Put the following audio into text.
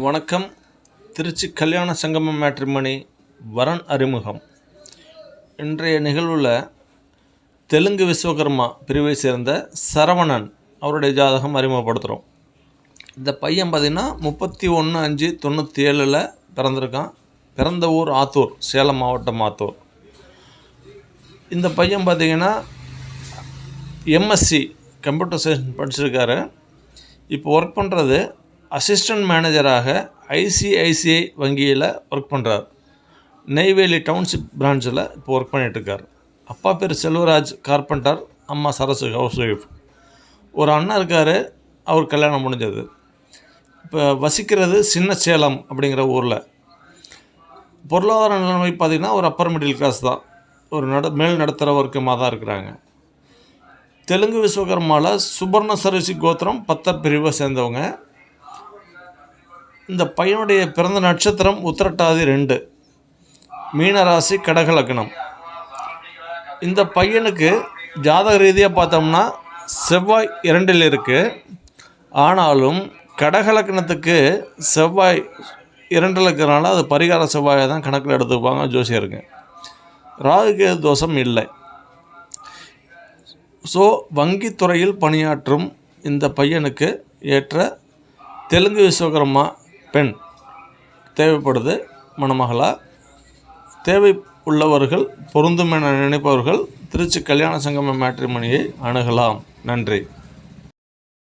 வணக்கம். திருச்சி கல்யாண சங்கமம் மேட்ரிமணி வரன் அறிமுகம். இன்றைய நிகழ்வில் தெலுங்கு விஸ்வகர்மா பிரிவை சேர்ந்த சரவணன் அவருடைய ஜாதகம் அறிமுகப்படுத்துகிறோம் இந்த பையன் பார்த்திங்கன்னா முப்பத்தி ஒன்று அஞ்சு தொண்ணூற்றி ஏழில் பிறந்திருக்கான். பிறந்த ஊர் ஆத்தூர் சேலம் மாவட்டம் ஆத்தூர். இந்த பையன் பார்த்திங்கன்னா எம்எஸ்சி கம்ப்யூட்டர் சயின்ஸ் படிச்சிருக்காரு. இப்போ ஒர்க் பண்ணுறது அசிஸ்டன்ட் மேனேஜராக ஐசிஐசிஐ வங்கியில் ஒர்க் பண்ணுறார் நெய்வேலி டவுன்ஷிப் பிரான்ச்சில் இப்போ ஒர்க் பண்ணிகிட்ருக்கார் அப்பா பேர் செல்வராஜ் கார்பெண்டர் அம்மா சரசு ஹவுஸ் ஒய்ஃப் ஒரு அண்ணா இருக்கார் அவர் கல்யாணம் முடிஞ்சது. இப்போ வசிக்கிறது சின்ன சேலம் அப்படிங்கிற ஊரில். பொருளாதார நிலைமை பார்த்திங்கன்னா ஒரு அப்பர் மிடில் கிளாஸ் தான். ஒரு நட மேல் நடத்துகிற வர்க்கமாக தான் இருக்கிறாங்க. தெலுங்கு விஸ்வகர்மாவில் சுபர்ண சரசி கோத்திரம் பத்தர் பிரிவை சேர்ந்தவங்க. இந்த பையனுடைய பிறந்த நட்சத்திரம் உத்திரட்டாதி ரெண்டு. மீனராசி கடக லக்னம். இந்த பையனுக்கு ஜாதக ரீதியாக பார்த்தோம்னா செவ்வாய் இரண்டில் இருக்குது ஆனாலும் கடக லக்னத்துக்கு செவ்வாய் இரண்டில் இருக்கிறனால அது பரிகார செவ்வாயை தான் கணக்கில் எடுத்துப்பாங்க ஜோசியருங்க ராகுகேது தோஷம் இல்லை. ஸோ வங்கித்துறையில் பணியாற்றும் இந்த பையனுக்கு ஏற்ற தெலுங்கு விஸ்வகர்மா பெண். தேவைப்படுது மணமகளாக தேவை உள்ளவர்கள் பொருந்தும் என நினைப்பவர்கள் திருச்சி கல்யாண சங்கம மேட்ரிமணியை அணுகலாம். நன்றி.